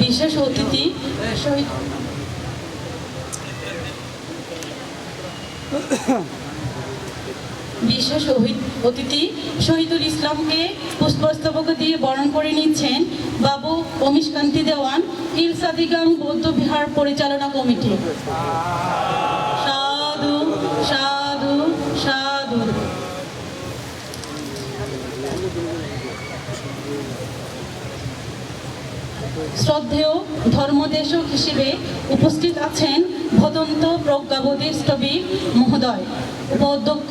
বিশেষ অতিথি শহীদ বিশেষ অতিথি শহীদুল ইসলামকে পুষ্পস্তবক দিয়ে বরণ করে নিচ্ছেন বাবু অমিশকান্তি দেওয়ান ইলসাদিগাং বৌদ্ধ বিহার পরিচালনা কমিটি। সাধু সাধু সাধু। শ্রদ্ধেয় ধর্মদেশক হিসেবে উপস্থিত আছেন ভদন্ত প্রজ্ঞাবধী স্থবির উপাধ্যক্ষ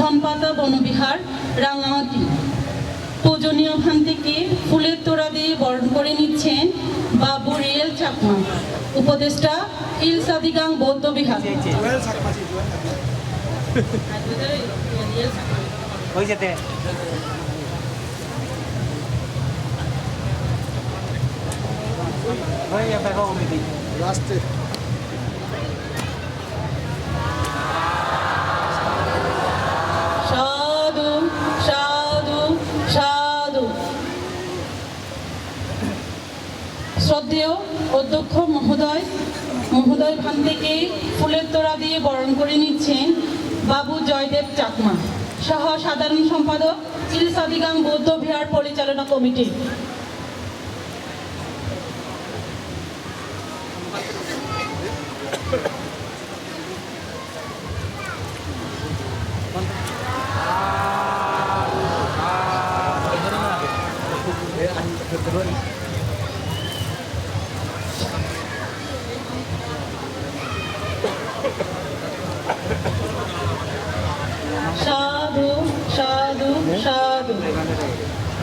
ধনপাতা বনবিহার রাঙামাটি। পূজনীয় ভান থেকে ফুলের তোড়া দিয়ে বরণ করে নিচ্ছেন বাবু রিয়েল চাকমা। উপদেষ্টা ইলসাদিগাং বৌদ্ধ বিহার সাধু সাধু সাধু শ্রদ্ধেয় অধ্যক্ষ মহোদয় মহোদয় খান থেকে ফুলের তোড়া দিয়ে বরণ করে নিচ্ছেন বাবু জয়দেব চাকমা। সহ সাধারণ সম্পাদক চিলসাদিগাং বৌদ্ধ বিহার পরিচালনা কমিটি। সাধু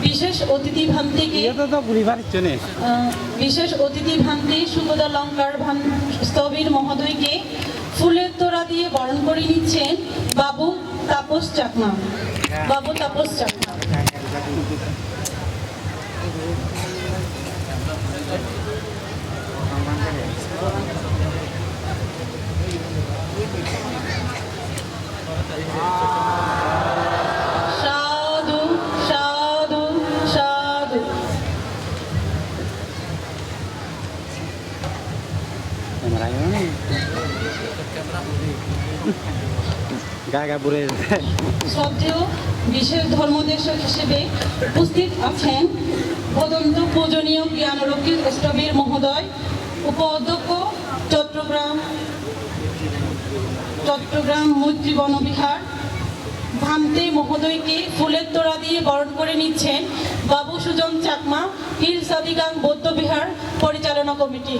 বিশেষ অতিথি ভান থেকে বিশেষ অতিথি ভান্তি সুগদা লঙ্কার ভান স্থবির মহোদয়কে ফুলের তোড়া দিয়ে বরণ করে নিচ্ছেন বাবু তাপস চাকমা। বাবু তাপস চাকমা সাধু সাধু সাধু ক্যামেরা নেই গা গা বুড়ে শ্রদ্ধেয় বিশেষ ধর্মদেশক হিসেবে উপস্থিত আছেন ভদন্ত পূজনীয় জ্ঞানরক্ষী অষ্টবীর মহোদয় উপ চট্টগ্রাম চট্টগ্রাম মৈত্রী বনবিহার ভান্তে মহোদয়কে ফুলের তোড়া দিয়ে বরণ করে নিচ্ছেন বাবু সুজন চাকমা, হিল সাদিগাং বৌদ্ধবিহার পরিচালনা কমিটি।